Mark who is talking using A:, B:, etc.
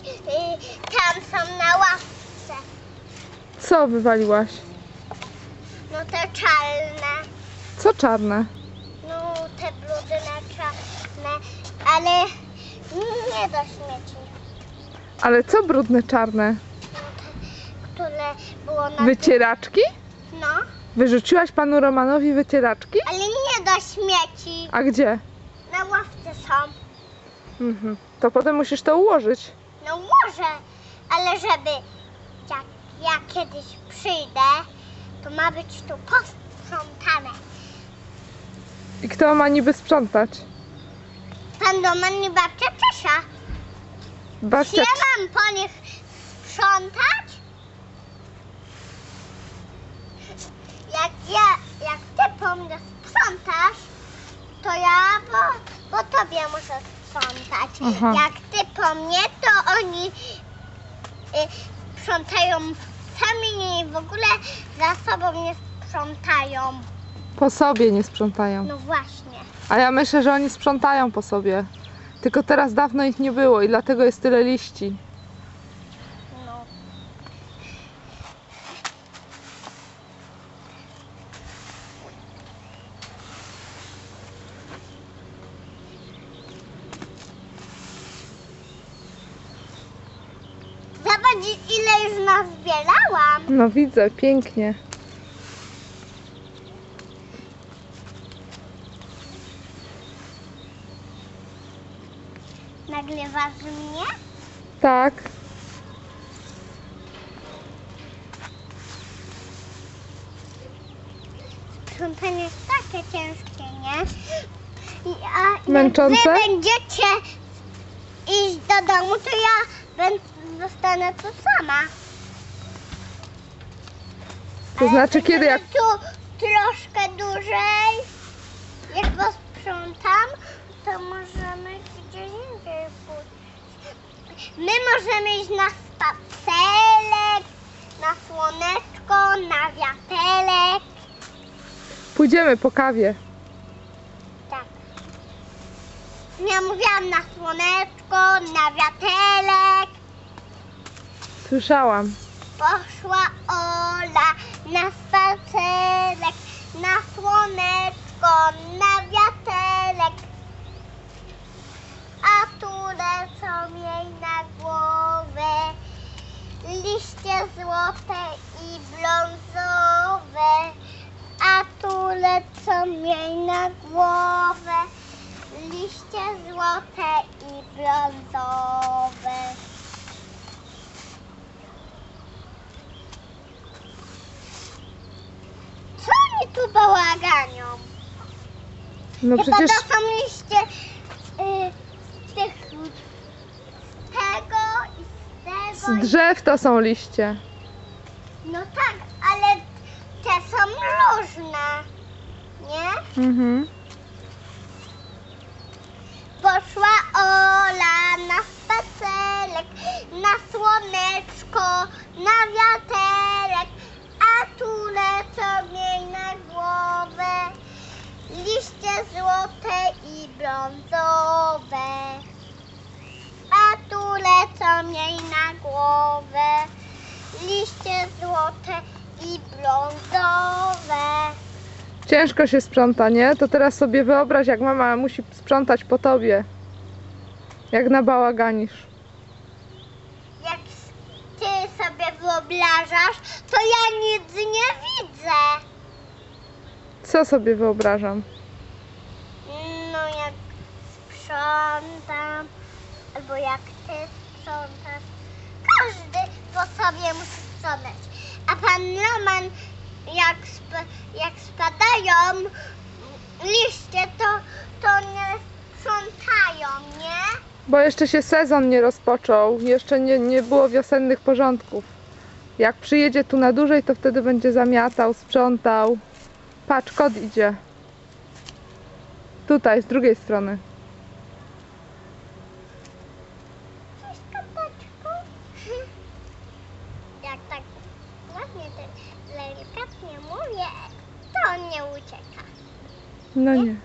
A: y, tam są na ławce.
B: Co wywaliłaś?
A: No te czarne.
B: Co czarne?
A: No te brudne czarne. Ale nie do śmieci.
B: Ale co brudne czarne?
A: No te, które było na
B: Wycieraczki?
A: No,
B: Wyrzuciłaś panu Romanowi wycieraczki?
A: ale nie do śmieci.
B: A gdzie?
A: Na ławce są.
B: Mhm. To potem musisz to ułożyć.
A: No może, ale żeby jak ja kiedyś przyjdę, to ma być tu posprzątane.
B: I kto ma niby sprzątać?
A: Pan Doman i babcia Czesia. Czy
B: Babcia,
A: ja mam po nich sprzątać? Jak ja, jak ty po mnie sprzątasz, to ja po, po tobie muszę sprzątać.
B: Aha.
A: Jak ty po mnie, to oni y, sprzątają sami i w ogóle za sobą nie sprzątają.
B: po sobie nie sprzątają.
A: No właśnie.
B: A ja myślę, że oni sprzątają po sobie. Tylko teraz dawno ich nie było i dlatego jest tyle liści.
A: Już nazbierałam.
B: No widzę, pięknie.
A: Nagrywasz mnie?
B: Tak.
A: Sprzątanie jest takie ciężkie, nie? I, a jak
B: Męczące?
A: wy będziecie iść do domu, to ja będę, zostanę tu sama.
B: To znaczy kiedy jak...
A: tu troszkę dłużej, jak posprzątam, to możemy gdzieś indziej pójść. My możemy iść na spacerek, na słoneczko, na wiatelek.
B: Pójdziemy po kawie.
A: Tak. Ja mówiłam na słoneczko, na wiatelek.
B: Słyszałam.
A: Poszła Ola na spacerek, na słoneczko, na wiatelek. A tu lecą jej na głowę liście złote i brązowe. A tu lecą jej na głowę liście złote i brązowe. Co bałaganią?
B: No
A: Chyba
B: przecież
A: to są liście y, z tych tego i z tego.
B: z drzew to są liście.
A: No tak, ale te są różne. Nie?
B: Mhm.
A: Poszła Ola złote i brązowe. A tu lecą jej na głowę liście złote i brązowe.
B: Ciężko się sprząta, nie? To teraz sobie wyobraź, jak mama musi sprzątać po tobie. Jak nabałaganisz.
A: Jak ty sobie wyobrażasz, to ja nic nie widzę.
B: Co sobie wyobrażam?
A: No jak sprzątam, albo jak ty sprzątasz. Każdy po sobie musi sprzątać. A pan Roman, jak, sp- jak spadają liście, to, to nie sprzątają, nie?
B: Bo jeszcze się sezon nie rozpoczął, jeszcze nie, nie było wiosennych porządków. Jak przyjedzie tu na dłużej, to wtedy będzie zamiatał, sprzątał. Patrz, kot idzie. Tutaj, z drugiej strony.
A: Jak tak ładnie, delikatnie mówię, to on nie ucieka.
B: No nie.